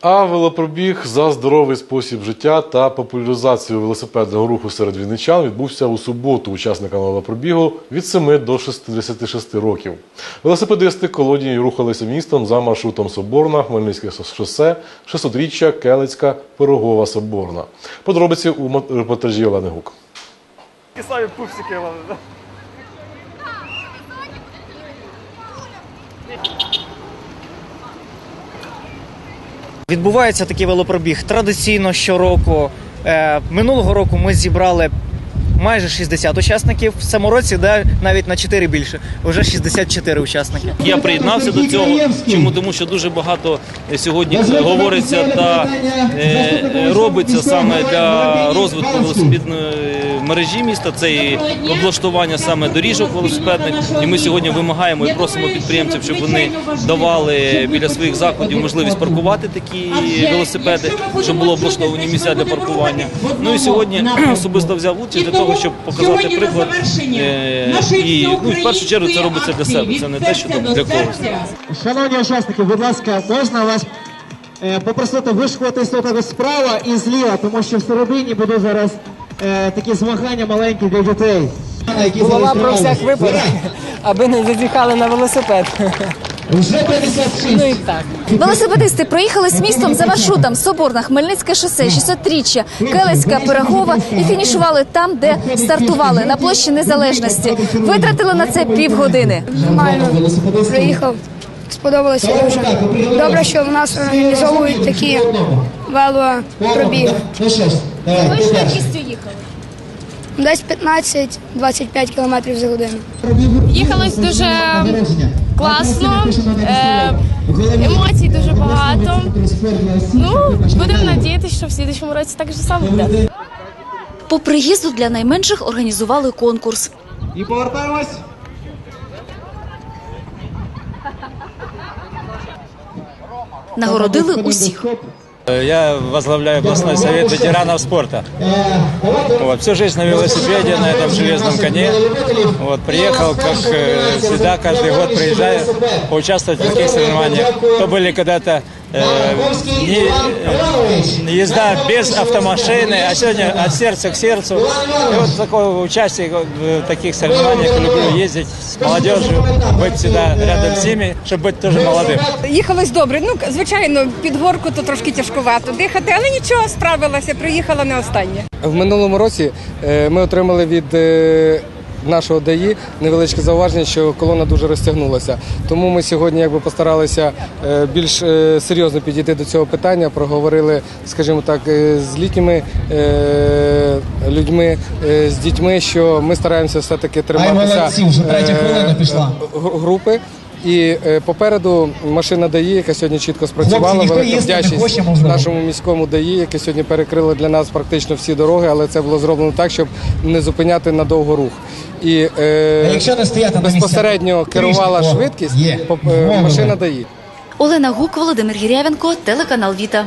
А велопробіг за здоровий спосіб життя та популяризацію велосипедного руху серед вінничан відбувся у суботу учасникам велопробігу від 7 до 66 років. Велосипедисти колонії рухалися містом за маршрутом Соборна, Хмельницьке шосе, 600-річчя, Келицька, Пирогова, Соборна. Подробиці у репортажі Олени Гук. Такі самі пупсики Відбувається такий велопробіг традиційно щороку. Е, минулого року ми зібрали майже 60 учасників. В цьому році да, навіть на 4 більше. Вже 64 учасники. Я приєднався до цього. Чому тому, що дуже багато сьогодні говориться та е, робиться саме для розвитку велосипедної мережі міста. Це і облаштування саме доріжок велосипедних. І ми сьогодні вимагаємо і просимо підприємців, щоб вони давали біля своїх закладів можливість паркувати такі велосипеди, щоб було облаштовані місця для паркування. Ну і сьогодні особисто взяв участь для того, щоб показати приклад. Е, і ну, в першу чергу це робиться для себе. Це не те, що там для когось. Шановні учасники, будь ласка, можна вас е, попросити вишкуватися так справа і зліва, тому що всередині буде зараз е, такі змагання маленькі для дітей. Голова про всяк випадок, аби не зазіхали на велосипед. Вже 56. Ну і так. Велосипедисти проїхали з містом за маршрутом Соборна, Хмельницьке шосе, 600-річчя, Келецька, Пирогова і фінішували там, де стартували на площі Незалежності. Витратили на це півгодини. Нормально приїхав. Сподобалося дуже. Добре, що в нас організовують такі велопробіги. Ну давай, ти їхали? Десь 15-25 км за годину. Їхалось дуже. Класно, е, емоцій дуже багато. Ну, будемо надіятися, що в слідчому році так же само буде. По приїзду для найменших організували конкурс. І повертаємось. Нагородили усіх. Я возглавляю областной совет ветеранов спорта. Вот, всю жизнь на велосипеде, на этом железном коне. Вот, приехал, как э, всегда, каждый год приезжаю поучаствовать в таких соревнованиях. То были когда-то э, не- э, езда без автомашины, а сегодня от сердца к сердцу. И вот такое участие в таких соревнованиях люблю ездить с молодежью, быть всегда рядом с ними, чтобы быть тоже молодым. Їхалось добре. Ну, звичайно, під горку то трошки тяжкувато дихати, але нічого, справилася, приїхала не останнє. В минулому році е, ми отримали від е, нашого ДАІ невеличке зауваження, що колона дуже розтягнулася. Тому ми сьогодні якби постаралися е, більш е, серйозно підійти до цього питання. Проговорили, скажімо так, е, з літніми людьми, з дітьми, що ми стараємося все-таки триматися молодці, вже третя хвилина пішла. е, групи. І попереду машина ДАІ, яка сьогодні чітко спрацювала. Велика вдячність нашому міському ДАІ, яке сьогодні перекрило для нас практично всі дороги, але це було зроблено так, щоб не зупиняти надовго рух. І е, якщо не стояти на місці? безпосередньо керувала швидкість е, машина дає. Олена Гук, Володимир Гірявенко, телеканал Віта.